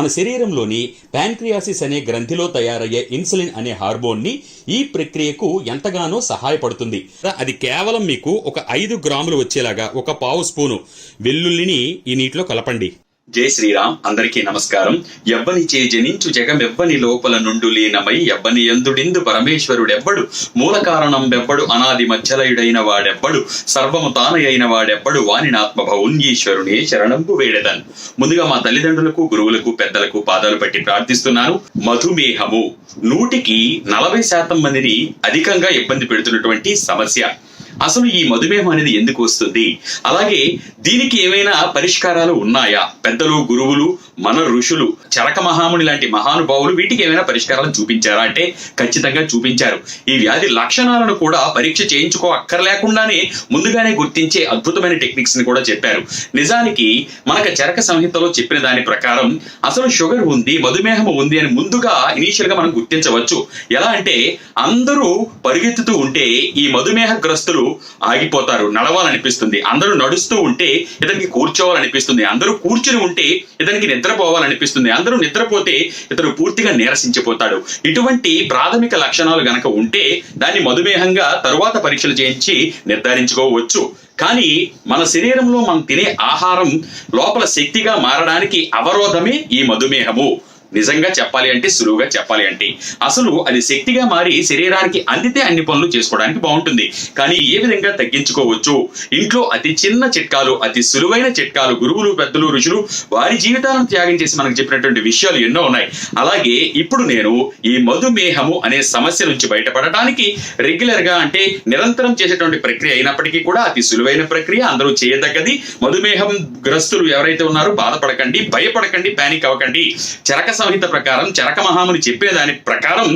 మన శరీరంలోని ప్యాన్క్రియాసిస్ అనే గ్రంథిలో తయారయ్యే ఇన్సులిన్ అనే హార్మోన్ని ఈ ప్రక్రియకు ఎంతగానో సహాయపడుతుంది. అది కేవలం మీకు ఒక ఐదు గ్రాములు వచ్చేలాగా ఒక పావు స్పూను వెల్లుల్లిని ఈ నీటిలో కలపండి. జై శ్రీరామ్ అందరికీ నమస్కారం. ఎవ్వని చే జనించు జగమెవ్వని లోపల నుండు లీనమై ఎవ్వని ఎందుడిందు పరమేశ్వరుడెవ్వడు? మూల కారణం వెవ్వడు అనాది మధ్యలయుడైన వాడెవ్వడు? సర్వము తానయైన వాడెవ్వడు? వానినాత్మభవున్ ఈశ్వరునే శరణంపు వేడెదన్. ముందుగా మా తల్లిదండ్రులకు గురువులకు పెద్దలకు పాదాలు పట్టి ప్రార్థిస్తున్నాను. మధుమేహము. నూటికి నలభై శాతం మందిని అధికంగా ఇబ్బంది పెడుతున్నటువంటి సమస్య. అసలు ఈ మధుమేహం అనేది ఎందుకు వస్తుంది? అలాగే దీనికి ఏమైనా పరిష్కారాలు ఉన్నాయా? పెద్దలు గురువులు మన ఋషులు చరక మహాముని లాంటి మహానుభావులు వీటికి ఏమైనా పరిష్కారాలు చూపించారా అంటే ఖచ్చితంగా చూపించారు. ఈ వ్యాధి లక్షణాలను కూడా పరీక్ష చేయించుకో అక్కర్లేకుండానే ముందుగానే గుర్తించే అద్భుతమైన టెక్నిక్స్ని కూడా చెప్పారు. నిజానికి మనకు చరక సంహితలో చెప్పిన దాని ప్రకారం అసలు షుగర్ ఉంది మధుమేహం ఉంది అని ముందుగా ఇనీషియల్గా మనం గుర్తించవచ్చు. ఎలా అంటే అందరూ పరిగెత్తుతూ ఉంటే ఈ మధుమేహ గ్రస్తులు ఆగిపోతారు నడవాలనిపిస్తుంది. అందరూ నడుస్తూ ఉంటే ఇతనికి కూర్చోవాలనిపిస్తుంది. అందరూ కూర్చుని ఉంటే ఇతనికి నిద్రపోవాలనిపిస్తుంది. అందరూ నిద్రపోతే ఇతను పూర్తిగా నీరసించిపోతాడు. ఇటువంటి ప్రాథమిక లక్షణాలు గనక ఉంటే దాన్ని మధుమేహంగా తరువాత పరీక్షలు చేయించి నిర్ధారించుకోవచ్చు. కానీ మన శరీరంలో మనం తినే ఆహారం లోపల శక్తిగా మారడానికి అవరోధమే ఈ మధుమేహము. నిజంగా చెప్పాలి అంటే సులువుగా చెప్పాలి అంటే. అసలు అది శక్తిగా మారి శరీరానికి అందితే అన్ని పనులు చేసుకోవడానికి బాగుంటుంది. కానీ ఏ విధంగా తగ్గించుకోవచ్చు? ఇంట్లో అతి చిన్న చిట్కాలు అతి సులువైన చిట్కాలు గురువులు పెద్దలు ఋషులు వారి జీవితాలను త్యాగం చేసి మనకు చెప్పినటువంటి విషయాలు ఎన్నో ఉన్నాయి. అలాగే ఇప్పుడు నేను ఈ మధుమేహము అనే సమస్య నుంచి బయటపడటానికి రెగ్యులర్గా అంటే నిరంతరం చేసేటువంటి ప్రక్రియ అయినప్పటికీ కూడా అతి సులువైన ప్రక్రియ అందరూ చేయదగ్గది మధుమేహం గ్రస్తులు ఎవరైతే ఉన్నారో బాధపడకండి భయపడకండి పానిక్ అవ్వకండి. చరక సంహిత ప్రకారం చరక మహాముని చెప్పేదాని ప్రకారం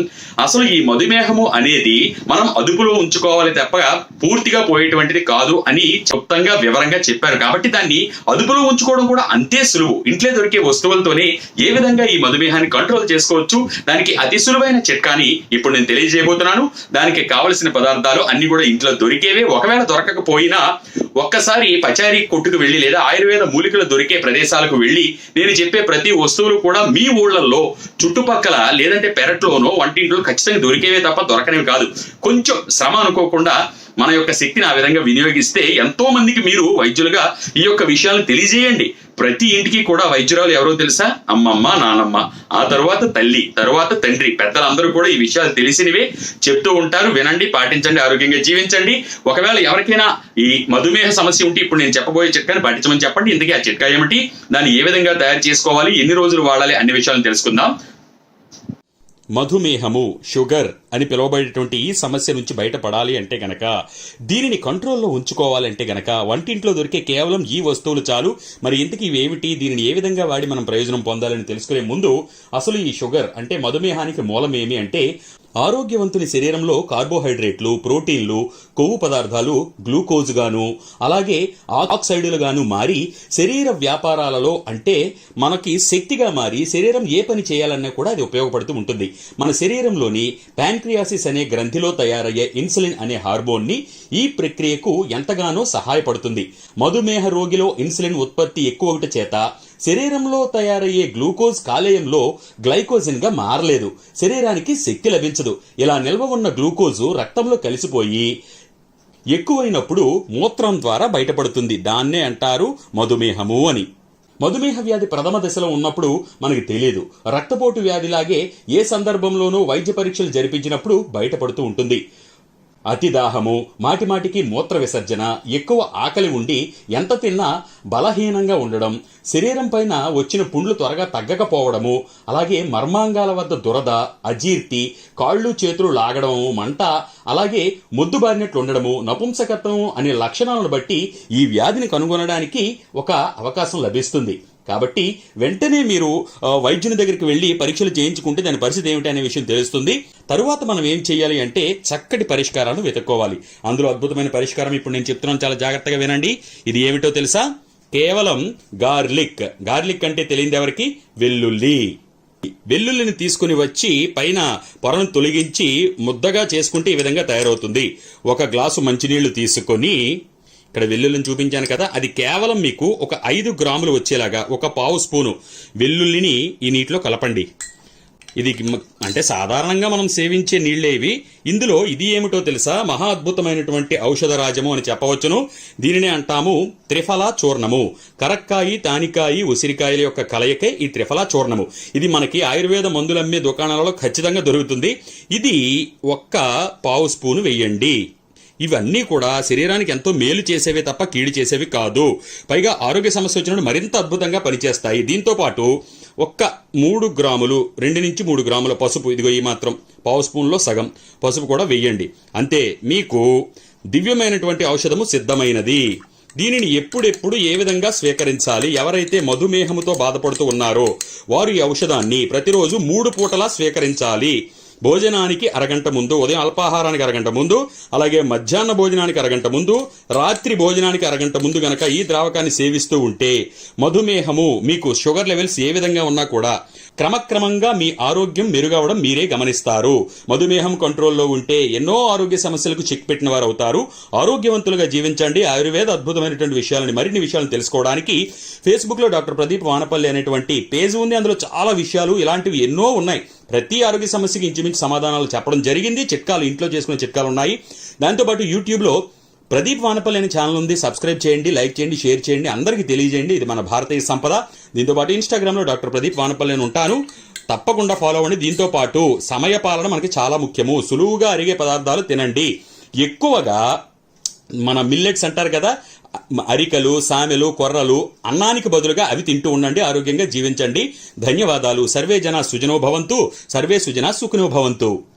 అసలు ఈ మధుమేహము అనేది మనం అదుపులో ఉంచుకోవాలి తప్ప పూర్తిగా పోయేటువంటిది కాదు అని క్లుప్తంగా వివరంగా చెప్పారు. కాబట్టి దాన్ని అదుపులో ఉంచుకోవడం కూడా అంతే సులువు. ఇంట్లో దొరికే వస్తువులతోనే ఏ విధంగా ఈ మధుమేహాన్ని కంట్రోల్ చేసుకోవచ్చు? దానికి అతి సులువైన చిట్కాని ఇప్పుడు నేను తెలియజేయబోతున్నాను. దానికి కావలసిన పదార్థాలు అన్ని కూడా ఇంట్లో దొరికేవే. ఒకవేళ దొరకకపోయినా ఒక్కసారి పచారీ కొట్టుకు వెళ్ళి లేదా ఆయుర్వేద మూలికలు దొరికే ప్రదేశాలకు వెళ్ళి నేను చెప్పే ప్రతి వస్తువులు కూడా మీ ఊళ్ళల్లో చుట్టుపక్కల లేదంటే పెరట్లోనో వంటింట్లో ఖచ్చితంగా దొరికేవే తప్ప దొరకనివి కాదు. కొంచెం శ్రమ అనుకోకుండా మన యొక్క శక్తిని ఆ విధంగా వినియోగిస్తే ఎంతో మందికి మీరు వైద్యులుగా ఈ యొక్క విషయాలను తెలియజేయండి. ప్రతి ఇంటికి కూడా వైద్యురాలు ఎవరో తెలుసా? అమ్మమ్మ నానమ్మ ఆ తర్వాత తల్లి తర్వాత తండ్రి పెద్దలందరూ కూడా ఈ విషయాలు తెలిసినవే. చెప్తూ ఉంటారు వినండి పాటించండి ఆరోగ్యంగా జీవించండి. ఒకవేళ ఎవరికైనా ఈ మధుమేహ సమస్య ఉంటే ఇప్పుడు నేను చెప్పబోయే చిట్కాని పాటించమని చెప్పండి. ఇంతకీ ఆ చిట్కా ఏమిటి? దాన్ని ఏ విధంగా తయారు చేసుకోవాలి? ఎన్ని రోజులు వాడాలి? అన్ని విషయాలను తెలుసుకుందాం. మధుమేహము షుగర్ అని పిలువబడేటువంటి ఈ సమస్య నుంచి బయటపడాలి అంటే గనక దీనిని కంట్రోల్లో ఉంచుకోవాలంటే గనక వంటింట్లో దొరికే కేవలం ఈ వస్తువులు చాలు. మరి ఇంతకీ ఏమిటి? దీనిని ఏ విధంగా వాడి మనం ప్రయోజనం పొందాలని తెలుసుకునే ముందు అసలు ఈ షుగర్ అంటే మధుమేహానికి మూలమేమి అంటే ఆరోగ్యవంతుని శరీరంలో కార్బోహైడ్రేట్లు ప్రోటీన్లు కొవ్వు పదార్థాలు గ్లూకోజ్ గాను అలాగే ఆక్సైడులుగాను మారి శరీర వ్యాపారాలలో అంటే మనకి శక్తిగా మారి శరీరం ఏ పని చేయాలన్నా కూడా అది ఉపయోగపడుతూ ఉంటుంది. మన శరీరంలోని ప్యాంక్రియాసిస్ అనే గ్రంథిలో తయారయ్యే ఇన్సులిన్ అనే హార్మోన్ని ఈ ప్రక్రియకు ఎంతగానో సహాయపడుతుంది. మధుమేహ రోగిలో ఇన్సులిన్ ఉత్పత్తి ఎక్కువట చేత శరీరంలో తయారయ్యే గ్లూకోజ్ కాలేయంలో గ్లైకోజన్గా మారలేదు. శరీరానికి శక్తి లభించదు. ఇలా నిల్వ ఉన్న గ్లూకోజు రక్తంలో కలిసిపోయి ఎక్కువైనప్పుడు మూత్రం ద్వారా బయటపడుతుంది. దాన్నే అంటారు మధుమేహము అని. మధుమేహ వ్యాధి ప్రథమ దశలో ఉన్నప్పుడు మనకి తెలియదు రక్తపోటు వ్యాధిలాగే ఏ సందర్భంలోనూ వైద్య పరీక్షలు జరిపించినప్పుడు బయటపడుతూ ఉంటుంది. అతిదాహము మాటిమాటికి మూత్ర విసర్జన ఎక్కువ ఆకలి ఉండి ఎంత తిన్నా బలహీనంగా ఉండడం శరీరం పైన వచ్చిన పుండ్లు త్వరగా తగ్గకపోవడము అలాగే మర్మాంగాల వద్ద దురద అజీర్తి కాళ్ళు చేతులు లాగడం మంట అలాగే మొద్దుబారినట్లు ఉండడము నపుంసకత్వం అనే లక్షణాలను బట్టి ఈ వ్యాధిని కనుగొనడానికి ఒక అవకాశం లభిస్తుంది. కాబట్టి వెంటనే మీరు వైద్యుని దగ్గరికి వెళ్ళి పరీక్షలు చేయించుకుంటే దాని పరిస్థితి ఏమిటి అనే విషయం తెలుస్తుంది. తరువాత మనం ఏం చేయాలి అంటే చక్కటి పరిష్కారాలను వెతుక్కోవాలి. అందులో అద్భుతమైన పరిష్కారం ఇప్పుడు నేను చెప్తున్నాను. చాలా జాగ్రత్తగా వినండి. ఇది ఏమిటో తెలుసా? కేవలం గార్లిక్. గార్లిక్ అంటే తెలియదు ఎవరికి? వెల్లుల్లి. వెల్లుల్లిని తీసుకుని వచ్చి పైన పొరను తొలగించి ముద్దగా చేసుకుంటే ఈ విధంగా తయారవుతుంది. ఒక గ్లాసు మంచినీళ్ళు తీసుకొని ఇక్కడ వెల్లుల్లిని చూపించాను కదా అది కేవలం మీకు ఒక ఐదు గ్రాములు వచ్చేలాగా ఒక పావు స్పూను వెల్లుల్లిని ఈ నీటిలో కలపండి. ఇది అంటే సాధారణంగా మనం సేవించే నీళ్ళే ఇవి. ఇందులో ఇది ఏమిటో తెలుసా? మహా అద్భుతమైనటువంటి ఔషధ రాజము అని చెప్పవచ్చును. దీనినే అంటాము త్రిఫల చూర్ణము. కరక్కాయి తానికాయి ఉసిరికాయల యొక్క కలయికే ఈ త్రిఫల చూర్ణము. ఇది మనకి ఆయుర్వేద మందులు అమ్మే దుకాణాలలో ఖచ్చితంగా దొరుకుతుంది. ఇది ఒక్క పావు స్పూను వెయ్యండి ఇవన్నీ కూడా శరీరానికి ఎంతో మేలు చేసేవి తప్ప కీడు చేసేవి కాదు. పైగా ఆరోగ్య సమస్య వచ్చినప్పుడు మరింత అద్భుతంగా పనిచేస్తాయి. దీంతో పాటు ఒక్క మూడు గ్రాములు రెండు నుంచి మూడు గ్రాముల పసుపు ఇదిగో ఈ మాత్రం పావు స్పూన్లో సగం పసుపు కూడా వెయ్యండి అంతే మీకు దివ్యమైనటువంటి ఔషధము సిద్ధమైనది. దీనిని ఎప్పుడెప్పుడు ఏ విధంగా స్వీకరించాలి? ఎవరైతే మధుమేహముతో బాధపడుతూ ఉన్నారో వారు ఈ ఔషధాన్ని ప్రతిరోజు మూడు పూటలా స్వీకరించాలి. భోజనానికి అరగంట ముందు ఉదయం అల్పాహారానికి అరగంట ముందు అలాగే మధ్యాహ్న భోజనానికి అరగంట ముందు రాత్రి భోజనానికి అరగంట ముందు గనక ఈ ద్రావకాన్ని సేవిస్తూ ఉంటే మధుమేహము మీకు షుగర్ లెవెల్స్ ఏ విధంగా ఉన్నా కూడా క్రమక్రమంగా మీ ఆరోగ్యం మెరుగవడం మీరే గమనిస్తారు. మధుమేహం కంట్రోల్లో ఉంటే ఎన్నో ఆరోగ్య సమస్యలకు చెక్ పెట్టిన వారు అవుతారు ఆరోగ్యవంతులుగా జీవించండి. ఆయుర్వేద అద్భుతమైనటువంటి విషయాలని మరిన్ని విషయాలను తెలుసుకోవడానికి ఫేస్బుక్లో డాక్టర్ ప్రదీప్ వానపల్లి అనేటువంటి పేజ్ ఉంది. అందులో చాలా విషయాలు ఇలాంటివి ఎన్నో ఉన్నాయి. ప్రతి ఆరోగ్య సమస్యకి ఇంచుమించు సమాధానాలు చెప్పడం జరిగింది. చిట్కాలు ఇంట్లో చేసుకునే చిట్కాలు ఉన్నాయి. దాంతోపాటు యూట్యూబ్లో ప్రదీప్ వానపల్లి అనే ఛానల్ ఉంది. సబ్స్క్రైబ్ చేయండి లైక్ చేయండి షేర్ చేయండి. అందరికీ తెలియజేయండి. ఇది మన భారతీయ సంపద. దీంతోపాటు ఇన్స్టాగ్రామ్లో డాక్టర్ ప్రదీప్ వానపల్లి అని ఉంటాను. తప్పకుండా ఫాలో అవ్వండి. దీంతో పాటు సమయ పాలన మనకి చాలా ముఖ్యము. సులువుగా అరిగే పదార్థాలు తినండి. ఎక్కువగా మన మిల్లెట్స్ అంటారు కదా అరికలు సామెలు కొర్రలు అన్నానికి బదులుగా అవి తింటూ ఉండండి. ఆరోగ్యంగా జీవించండి. ధన్యవాదాలు. సర్వే జన సుజనోభవంతు సర్వే సుజన సుఖనోభవంతు